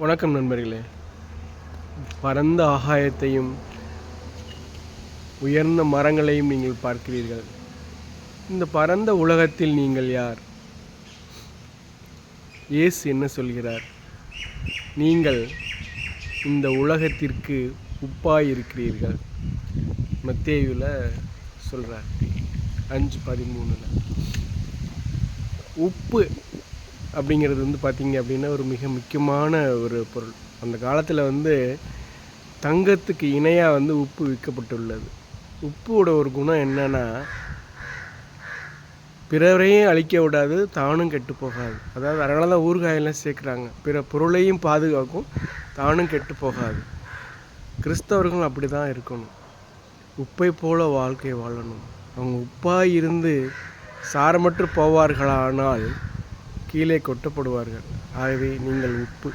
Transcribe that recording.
வணக்கம் நண்பர்களே. பரந்த ஆகாயத்தையும் உயர்ந்த மரங்களையும் நீங்கள் பார்க்கிறீர்கள். இந்த பரந்த உலகத்தில் நீங்கள் யார்? இயேசு என்ன சொல்கிறார்? நீங்கள் இந்த உலகத்திற்கு உப்பாய் இருக்கிறீர்கள் மத்தேயுல சொல்கிறார் அஞ்சு பதிமூணில். உப்பு அப்படிங்கிறது வந்து பார்த்திங்க அப்படின்னா ஒரு மிக முக்கியமான ஒரு பொருள். அந்த காலத்தில் வந்து தங்கத்துக்கு இணையாக வந்து உப்பு விற்கப்பட்டுள்ளது. உப்போட ஒரு குணம் என்னென்னா பிறரையும் அழிக்க விடாது தானும் கெட்டு போகாது. அதாவது அதனால தான் ஊறுகாயெல்லாம் சேர்க்குறாங்க. பிற பொருளையும் பாதுகாக்கும் தானும் கெட்டு போகாது. கிறிஸ்தவர்கள் அப்படி தான் இருக்கணும். உப்பை போல வாழ்க்கை வாழணும். அவங்க உப்பாக இருந்து சாரமற்று போவார்களானால் கீழே கொட்டப்படுவார்கள். ஆகவே நீங்கள் உப்பு